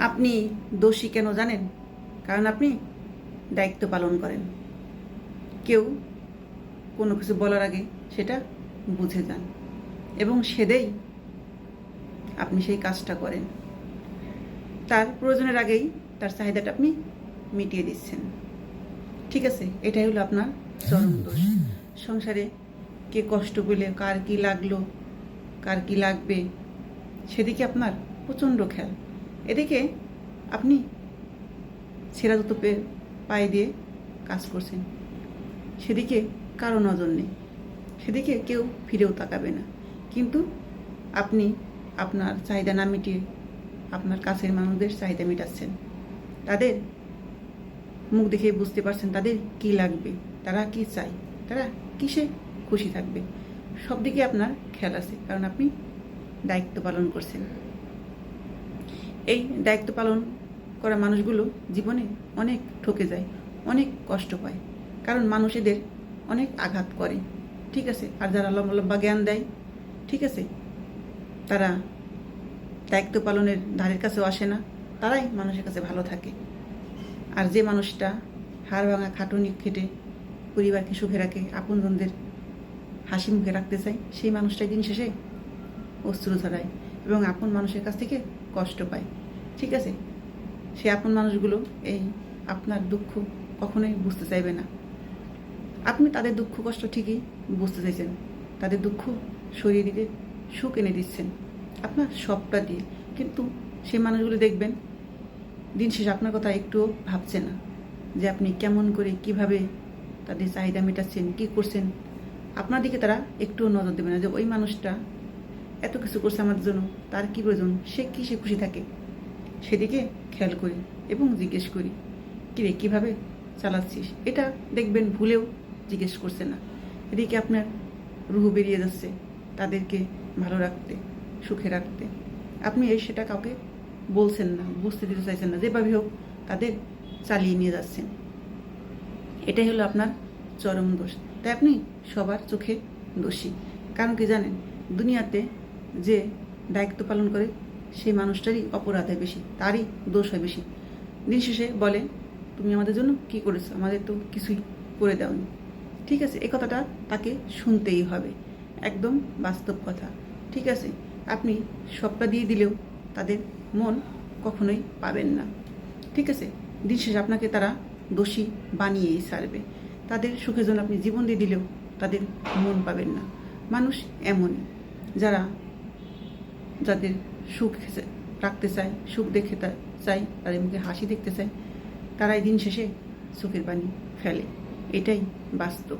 আপনি দোষী কেন জানেন? কারণ আপনি দায়িত্ব পালন করেন। কেউ কোনো কিছু বলার আগে সেটা বুঝে যান এবং সেদেই আপনি সেই কাজটা করেন। তার প্রয়োজনের আগেই তার চাহিদাটা আপনি মিটিয়ে দিচ্ছেন। ঠিক আছে, এটাই হলো আপনার চরম দোষ। সংসারে কে কষ্ট পেলে, কার কি লাগল, কার কি লাগবে, সেদিকে আপনার প্রচণ্ড খেয়াল। এদিকে আপনি ছেঁড়া পে- পায়ে দিয়ে কাজ করছেন। সেদিকে কারও নজর নেই। সেদিকে কেউ ফিরেও তাকাবে না। কিন্তু আপনি আপনার চাহিদা না মিটিয়ে আপনার কাছের মানুষদের চাহিদা মেটাচ্ছেন। তাদের মুখ দেখে বুঝতে পারছেন তাদের কি লাগবে, তারা কি চায়, তারা কিসে খুশি থাকবে। সব দিকে আপনার খেয়াল আছে, কারণ আপনি দায়িত্ব পালন করছেন। এই দায়িত্ব পালন করা মানুষগুলো জীবনে অনেক ঠকে যায়, অনেক কষ্ট পায়। কারণ মানুষ এদের অনেক আঘাত করে। ঠিক আছে? আর যারা লম্বা লম্বা জ্ঞান দেয়, ঠিক আছে? তারা দায়িত্ব পালনের ধারের কাছেও আসে না। তারাই মানুষের কাছে ভালো থাকে। আর যে মানুষটা হাড় ভাঙা, খাটুনি খেটে পরিবারকে সুখে রাখে আপনজনদের হাসি মুখে রাখতে চায়, সেই মানুষটাই দিন শেষে অশ্রু ধরায় এবং আপন মানুষের কাছ থেকে কষ্ট পায়। ঠিক আছে? সে আপন মানুষগুলো এই আপনার দুঃখ কখনোই বুঝতে চাইবে না। আপনি তাদের দুঃখ কষ্ট ঠিকই বুঝতে চাইছেন। তাদের দুঃখ সরিয়ে দিতে সুখ এনে দিচ্ছেন। আপনার সবটা দিয়ে। কিন্তু সেই মানুষগুলো দেখবেন, দিন শেষে আপনার কথা একটুও ভাবছে না যে আপনি কেমন করে কীভাবে তাদের চাহিদা মেটাচ্ছেন, কি করছেন। আপনার দিকে তারা একটুও নজর দেবে না যে ওই মানুষটা এত কিছু করছে আমার জন্য, তার কি প্রয়োজন? সে কি সে খুশি থাকে? সেদিকে খেয়াল করি এবং জিজ্ঞেস করি কিরে কীভাবে চালাচ্ছিস? এটা দেখবেন ভুলেও জিজ্ঞেস করছে না। এদিকে আপনার রুহু বেরিয়ে যাচ্ছে তাদেরকে ভালো রাখতে, সুখে রাখতে। আপনি এই সেটা কাউকে বলছেন না বুঝতে দিতে চাইছেন না যেভাবে হোক তাদের চালিয়ে নিয়ে যাচ্ছেন। এটাই হলো আপনার চরম দোষ। তাই আপনি সবার চোখে দোষী। কারণ কি জানেন, দুনিয়াতে যে দায়িত্ব পালন করে, সেই মানুষটারই অপরাধ হয় বেশি, তারই দোষ হয় বেশি। দিন শেষে বলে, তুমি আমাদের জন্য কি করেছ? আমাদের তো কিছুই করে দাওনি। ঠিক আছে, এই কথাটা তাকে শুনতেই হবে। একদম বাস্তব কথা। ঠিক আছে, আপনি সবটা দিয়ে দিলেও তাদের মন কখনোই পাবেন না। ঠিক আছে দিন শেষে আপনাকে তারা দোষী বানিয়েই ছাড়বে। তাদের সুখের জন্য আপনি জীবন দিয়ে দিলেও তাদের মন পাবেন না। মানুষ এমনই। যারা যাদের সুখ রাখতে চায়, সুখ দেখে চাই তাদের মুখে হাসি দেখতে চায়, তারাই দিন শেষে সুখের বাণী ফেলে। এটাই বাস্তব।